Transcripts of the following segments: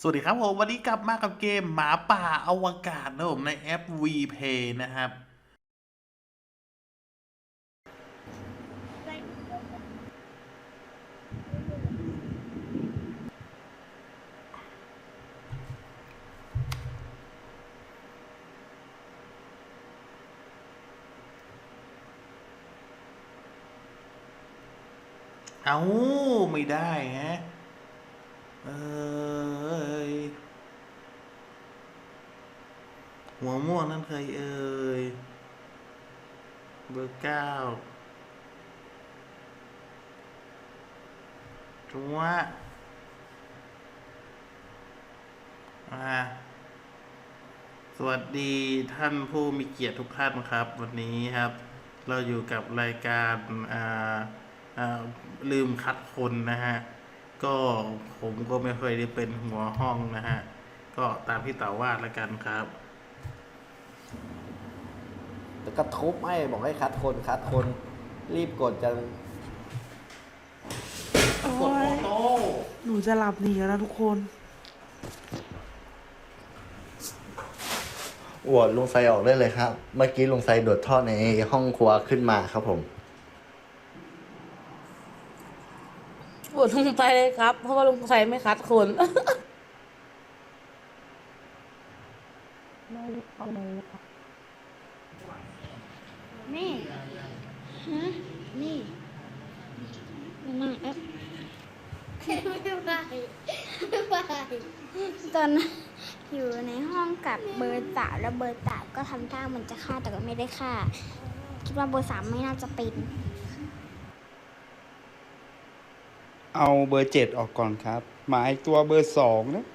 สวัสดีครับผมวันนี้กลับมากับเกมหมาป่าอวกาศนะผมในแอป VPay นะครับ เอาไม่ได้ฮ หัวม่วงนั่นเคยเอ่ย เบอร์เก้าจัวะอ่าสวัสดีท่านผู้มีเกียรติทุกท่านครับ วันนี้ครับ เราอยู่กับรายการลืมคัดคนนะฮะ ก็ผมก็ไม่เคยได้เป็นหัวห้องนะฮะ ก็ตามที่เต่าว่าแล้วกันครับ แล้วก็ทุบให้บอกให้คัดคนคัดคน รีบกดจังกดโอโต้หนูจะหลับหนีแล้วนะทุกคนโหวตลุงไซออกได้เลยครับ เมื่อกี้ลุงไซโดดท่อในห้องครัวขึ้นมาครับผม ปวดลุงไซเลยครับ เพราะว่าลุงไซไม่คัดคน นี่ฮะนี่นั่งเอ๊ะไม่ไหวไม่ไหวตอนนั้นอยู่ในห้องกับเบอร์สามแล้วเบอร์สามก็ทำท่าเหมันจะฆ่าแต่ก็ไม่ได้ฆ่า คิดว่าเบอร์สามไม่น่าจะเป็น เอาเบอร์เจ็ดออกก่อนครับ หมายตัวเบอร์สองนะ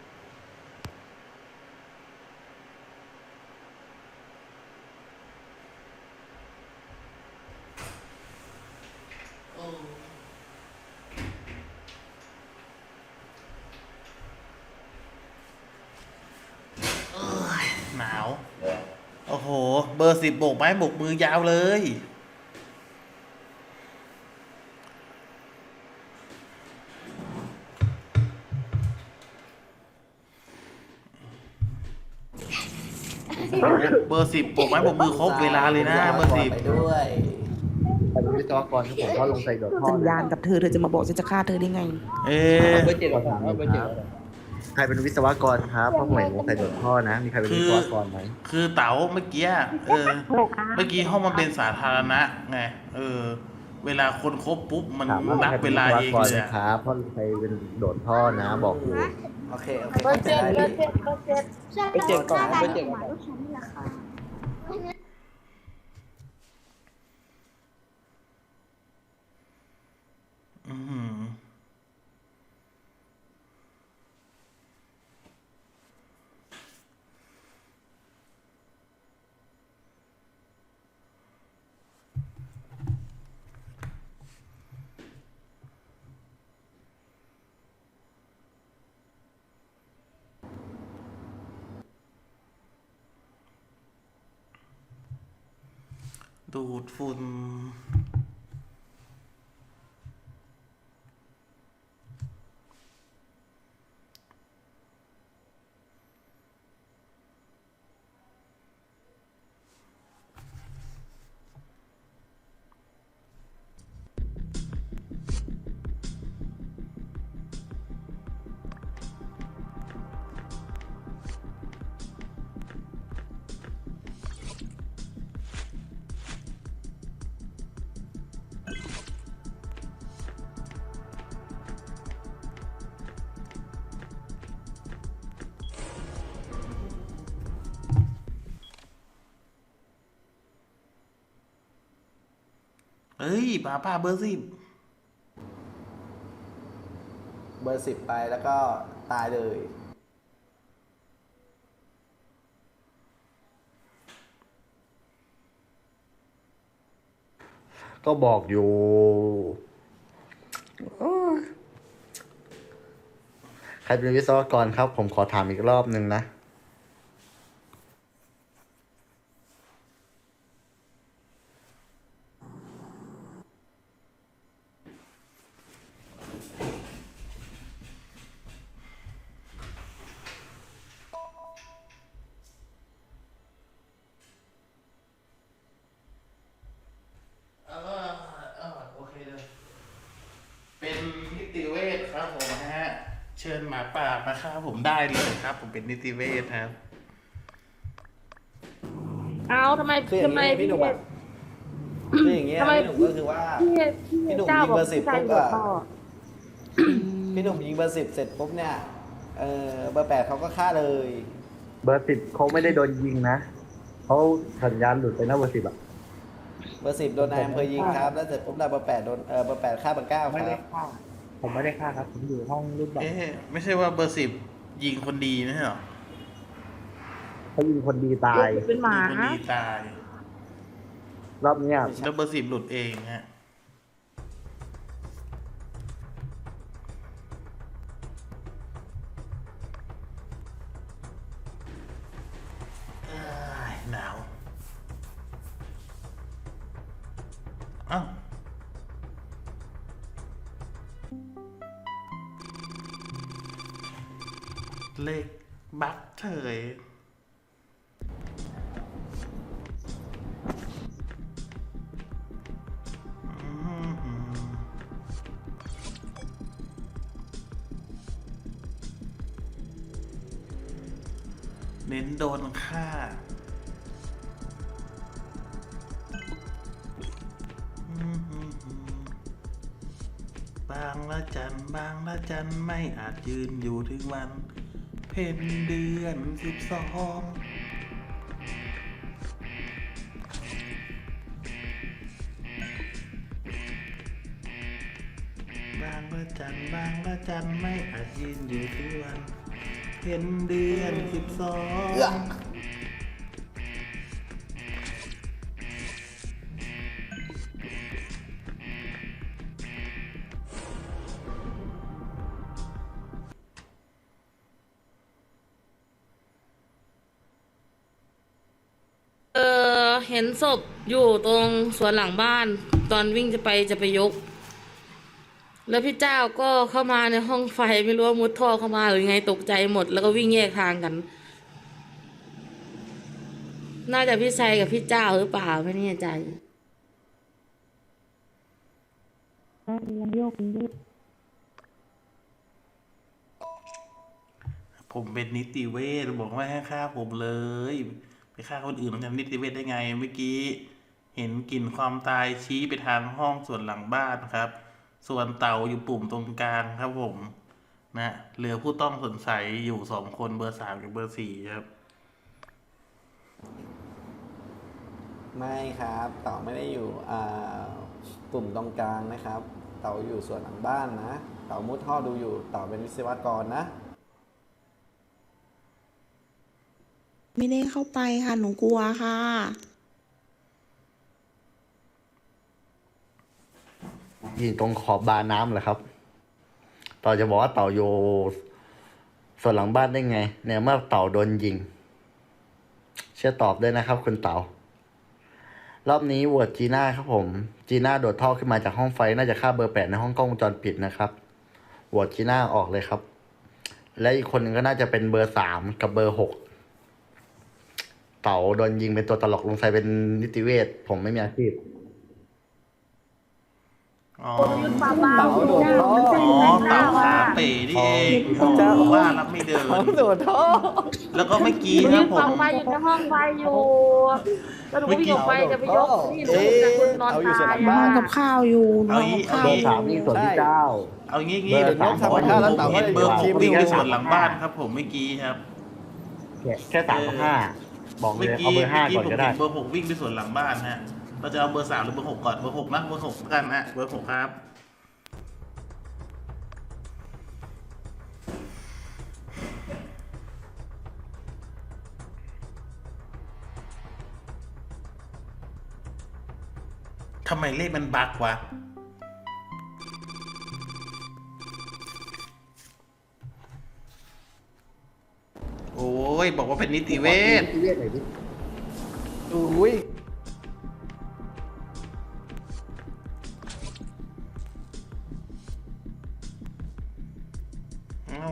หนาว โอ้โห เบอร์ สิบโบกไม้โบกมือยาวเลย เบอร์สิบโบกไม้โบกมือครบเวลาเลยนะเบอร์สิบไปด้วยแต่เป็นวิศวกรครับผมเพราะลุงไซโดดท่อสัญญาณกับเธอเธอจะมาบอกฉันจะฆ่าเธอได้ไง เอ๊ะ เบอร์เจ็ดออกก่อนเอาเบอร์เจ็ดออกก่อน ใครเป็นวิศวกรครับเพราะผมเห็นลุงไซโดดท่อนะ มีใครเป็นวิศวกรไหมคือเต๋าเมื่อกี้เออ เมื่อกี้ห้องมันเป็นสาธารณะไงเออ เวลาคนครบปุ๊บมันถามว่านับใครเวเป็นลาวิศวเองกรเลยไหมอะครับเพราะลุงไซเป็นโดดท่อนะบอกอยู่โอเคโอเคเบอร์เจ็ดเบอร์เจ็ดเบอร์เจ็ดใช่เบอร์เจ็ดก่อนนะเบอร์เจ็ด หมาลูกฉันนี่แหละค่ะ อื้อหือ ดูดฝุ่น เอ้ยป้าป้าเบอร์สิบเบอร์สิบไปแล้วก็ตายเลย ก็บอกอยู่ใครเป็นวิศวกรครับ ผมขอถามอีกรอบนึงนะ มาฆ่าผมได้เลยครับ ผมเป็นนิติเวชครับ เอาทำไมคืออย่างทำไมนี้พี่หนุ่มอะคืออย่างเงี้ยทำไมพี่หนุ่มก็คือว่า พี่พี่หนุ่มเจ้ายิงบอกเบอร์สิบพี่ชายปุ๊บโดอะดท่อพี่หนุ่มยิงเบอร์สิบเสร็จปุ๊บเนี่ยเออเบอร์แปดเขาก็ฆ่าเลย เบอร์สิบเขาไม่ได้โดนยิงนะเขาสัญญาณหลุดไปนะเบอร์สิบอะเบอร์สิบโดนนายอำเภอยิงครับ แล้วเสร็จปุ๊บนายเบอร์แปดโดนเออเบอร์แปดฆ่าเบอร์เก้าคไม่ได้รับฆ่า ผมไม่ได้ฆ่าครับ ผมอยู่ห้องรูปแบบเอ๊ะไม่ใช่ว่าเบอร์สิบยิงคนดีไม่ใช่เหรอเขายิงคนดีตายเป็นหมา ยิงคนดีตาย รอบเนี้ยแล้วเบอร์สิบหลุดเองฮะเอ้ยหนาว เลขบักเฉยเน้นโดนฆ่าบางละจันบางละจันไม่อาจยืนอยู่ถึงวัน เพ็ญเดือนสิบสองบางละจันบางละจันไม่อาจยืนอยู่ถึงวัน เพ็ญเดือนสิบสอง เห็นศพอยู่ตรงสวนหลังบ้าน ตอนวิ่งจะไปจะไปยก แล้วพี่เจ้าก็เข้ามาในห้องไฟไม่รู้ว่ามุดท่อเข้ามาหรือไงตกใจหมด แล้วก็วิ่งแยกทางกัน น่าจะพี่ชัยกับพี่เจ้าหรือเปล่าไม่แน่ใจผมเป็นนิติเวชบอกว่าให้ฆ่าผมเลย ไปฆ่าคนอื่นทำนิติเวชได้ไง เมื่อกี้เห็นกลิ่นความตายชี้ไปทางห้องส่วนหลังบ้านครับ ส่วนเต่าอยู่ปุ่มตรงกลางครับผมนะเหลือผู้ต้องสงสัยอยู่สองคนเบอร์สามกับเบอร์สี่ครับ ไม่ครับเต่าไม่ได้อยู่อ่าปุ่มตรงกลางนะครับ เต่าอยู่ส่วนหลังบ้านนะ เต่ามุดท่อดูอยู่ เต่าเป็นวิศวกรนะ ไม่ได้เข้าไปค่ะ หนูกลัวค่ะยู่ตรงขอบบาน้ำเหรอครับ ต่อจะบอกว่าเต่าโยส่วนหลังบ้านได้ไง เนี่ยเมื่อเต่าโดนยิง เชื่อตอบด้วยนะครับ คุณเต่ารอบนี้โหวตจีน่าครับผม จีน่าโดดท่อขึ้นมาจากห้องไฟ น่าจะฆ่าเบอร์แปดในห้องกล้องวงจรปิดนะครับโหวตจีน่าออกเลยครับ และอีกคนหนึ่งก็น่าจะเป็นเบอร์สามกับเบอร์หก เต่าโดนยิงเป็นตัวตลกลงใส่เป็นนิติเวชผมไม่มีอาชีพอ๋อเต่าโดดท่ออ๋อเต่าขาเป๋นี่เองอ๋อว่ารับไม่เดินเต่าโดดท่อแล้วก็เมื่อกี้หนูครัยืบนผส่อมงไฟอยู่ในห้องไฟอยู่แล้วหนูก็วิ่งออกไปจะไปยกนี่หนูเห็นแต่คนนอนเอาอยู่ส่วนหลัตายงบ้านทำกับข้าวอยู่หนูเอาทำงี้กับเอาข้าวเบองี้ร์สามนี่ส่วนที่เจ้าเอางี้งี้เบอร์สามผมทำกับข้าวแล้วเต่าก็เห็นเลยเบอร์หกอยู่วิ่งไปที่ส่วนหลังบ้านครับ ผมเมื่อกี้ครับ แค่แค่สามกับห้า บอกเลเมื่อยเอากี้เบอร์ห้าเมื่อกี้ก่อนผมก็ได้เห็นเบอร์หกวิ่งไปส่วนหลังบ้านฮะ เราจะเอาเบอร์สามหรือเบอร์หกก่อน เบอร์หกนะเบอร์หกกันฮะ เบอร์หกครับ ทำไมเลขมันบักวะ โอ้ย บอกว่าเป็นนิติเวชนิติเวชหน่อยดิอุ้ยเอ้า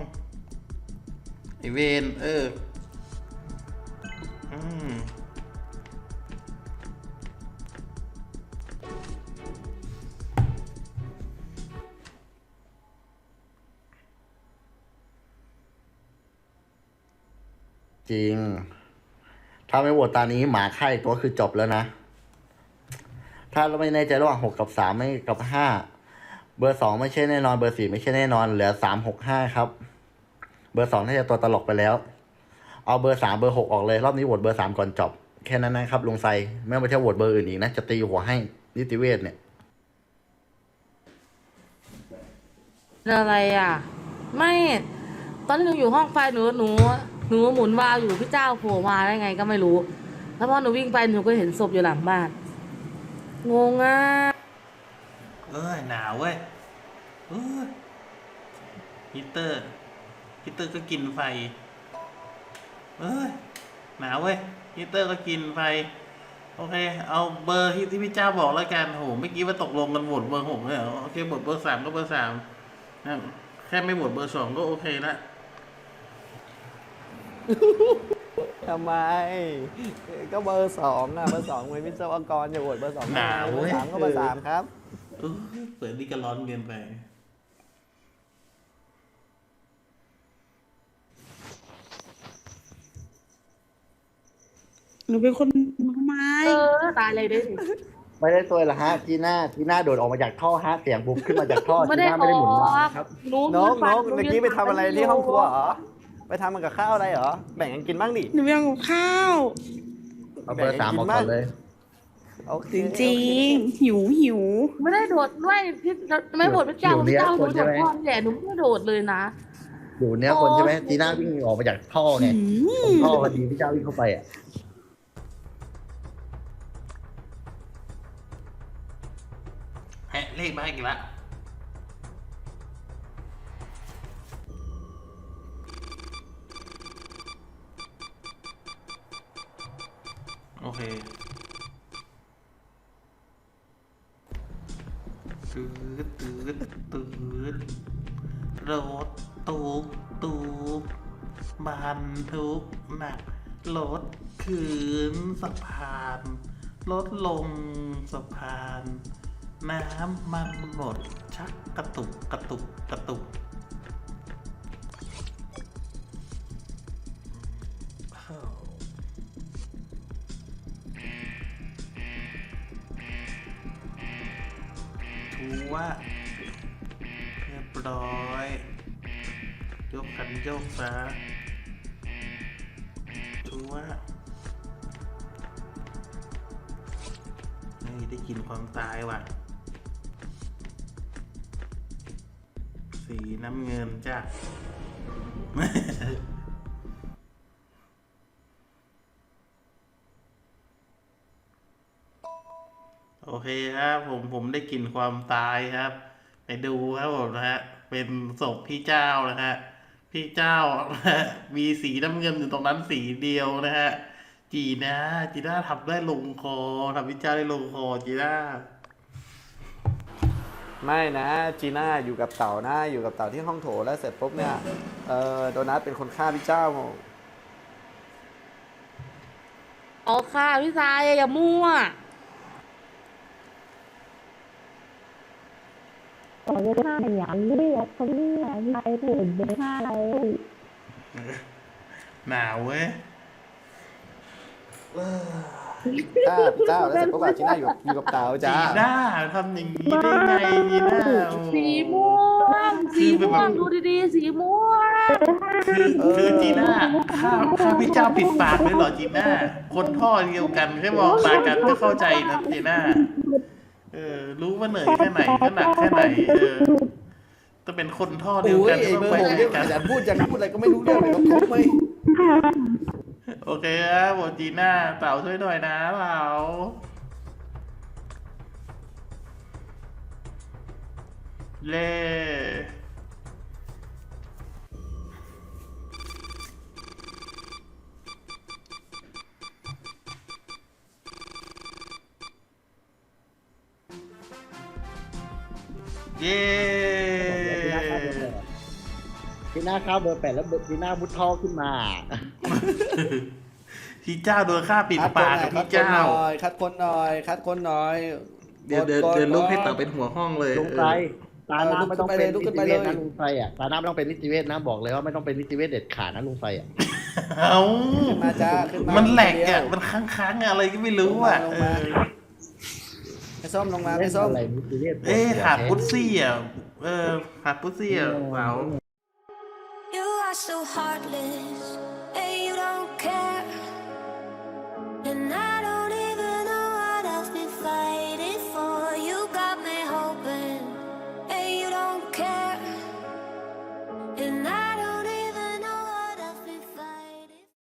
ไอเวนเอออื ถ้าไม่โหวตตานี้หมาค่ายตัวคือจบแล้วนะ ถ้าเราไม่แน่ใจระหว่างหกกับสามไม่กับห้าเบอร์สองไม่ใช่แน่นอน เบอร์สี่ไม่ใช่แน่นอน เหลือสามหกห้าครับ เบอร์สองน่าจะตัวตลกไปแล้ว เอาเบอร์สามเบอร์หกออกเลย รอบนี้โหวตเบอร์สามก่อนจบ แค่นั้นนะครับลุงไซไม่ต้องไปเที่ยวโหวตเบอร์อื่นอีกนะ จะตีหัวให้นิติเวชเนี่ยอะไรอะ ไม่ ตอนที่หนูอยู่ห้องไฟหนูหนู หนูหมุนวาวอยู่พี่เจ้าโผล่มาได้ไงก็ไม่รู้ แล้วพอหนูวิ่งไปหนูก็เห็นศพอยู่หลังบ้าน งงอะ เอ้ยหนาวเว้ยเอ้ยฮีตเตอร์ฮีตเตอร์ก็กินไฟ เอ้ยหนาวเว้ยฮีตเตอร์ก็กินไฟ โอเค เอาเบอร์ที่ที่พี่เจ้าบอกแล้วกันโหเมื่อกี้ว่าตกลงกันโหวตเบอร์หกเลยเหรอโอเคโหวตเบอร์สามก็เบอร์สามแค่ไม่โหวตเบอร์สองก็โอเคละ ทำไม ก็เบอร์สองอะเบอร์สองเป็นวิศวกรอย่าโหวตเบอร์สองหนาวเบอเว้ยร์สามก็เบอร์สามครับเออเปิดนี่ก็ร้อนเกินไป หนูเป็นคนทำไมเออตายเลยดิไม่ได้ตัวละฮะจีน่าจีน่าโดดออกมาจากท่อฮะเสียงบุบขึ้นมาจากท่อไม่จีได้น่าอไม่ได้หมุนอวากล์วครับหนูน้องฟัน้องหเมื่อกี้ไปทำอะไรที่ห้องครัวเหรอ ไปทำมันกับข้าวอะไรเหรอ แบ่งกันกินบ้างดิ หนูไปเอากับข้าว เอาเบอร์สามออกก่อนเลยโอเคจริงๆหิวหิวไม่ได้โดดด้วยพี่ไม่โดดพี่เจ้าอยู่พี่เจ้าเนี้หนูยโดคนใช่ไหมดพ่อนี่แหละหนูไม่ได้โดดเลยนะอยู่เนี้ยคนใช่ไหมจีน่าวิ่งออกมาจากท่อไงอืมท่อพอดีพี่เจ้าวิ่งเข้าไปอะแฮะเลขมาอีกละ เคตืดตืดตืดรถตุกตุกบรรทุกหนักรถขืนสะพานรถลงสะพาน น้ำมันหมดชักกระตุกกระตุกกระตุก ว่า เรียบร้อย ยกกันโยกซะถูว่าเฮ้ยได้กินความตายว่ะ สีน้ำเงินจ้ะ โอเคครับผมผมได้กลิ่นความตายครับ ไปดูครับผมนะฮะเป็นศพพี่เจ้านะฮะพี่เจ้านะฮะมีสีน้ำเงินอยู่ตรงนั้นสีเดียวนะฮะจีน่าจีน่าทำได้ลงคอทำพี่เจ้าได้ลงคอจีน่าไม่นะจีน่าอยู่กับเต่านะอยู่กับเต่าที่ห้องโถแล้วเสร็จปุ๊บเนี่ยเออโดนัทเป็นคนฆ่าพี่เจ้าอ๋อค่ะพี่ชายอย่ามั่ว 我就看杨丽，他丽来不没看来。 หนาวเว้ย ฆ่าพี่เจ้าแล้วเสร็จปุ๊บอะจีน่าอยู่อยู่กับเต่าจ้า จีน่าทำอย่างนี้ได้ไงจีน่าโอ้โห สีม่วง สีม่วงดูดีๆ สีม่วง คือคือจีน่าข้าข้าพี่เจ้าปิดปากเลยเหรอจีน่า คนท่อเดียวกันแค่มองตากันก็เข้าใจนะจีน่า เออ รู้ว่าเหนื่อยแค่ไหนก็หนักแค่ไหน เออจะเป็นคนท่อเดียวโอ้ยกันไอ้ก็เบอไปร์หกด้เนี่วยยกันขยันพูดจังพูดอะไรก็ไม่รู้เรื่องเลยก็ครบไหมโอเคครับผมจีน่าเต่าช่วยหน่อยนะเต่าเล่ เย้จีน่าเข้าเบอร์แปดแล้วจีน่ามุดท่อขึ้นมา พี่เจ้าโดนฆ่าปิดคัดคนปากหน่กัอบยคัพี่ดคนเจ้าหน่อยคัดคนหน่อย คัดคนหน่อย เดี๋ยวเดินกดเดินลุกให้กดเต่าเป็นหัวห้องเลยลุงไซตาหน้าไม่ต้องเป็นลุนิกขึ้ตินไปเวเลยชนะลุงไซอะตาหน้าไม่ต้องเป็นนิติเวชนะบอกเลยว่าไม่ต้องเป็นนิติเวชเด็ดขาดนะลุงไซอะเอาขึ้นมาจ้าขึ้นมามันแหลกเดียอะวมันค้างๆอะไรก็ไม่รู้อะลงเอมาอ ไปส้มลงมาไปส้มเอะไรเรีหขาดพุซซี่อะเออขาดพุซซี่อะเปล่า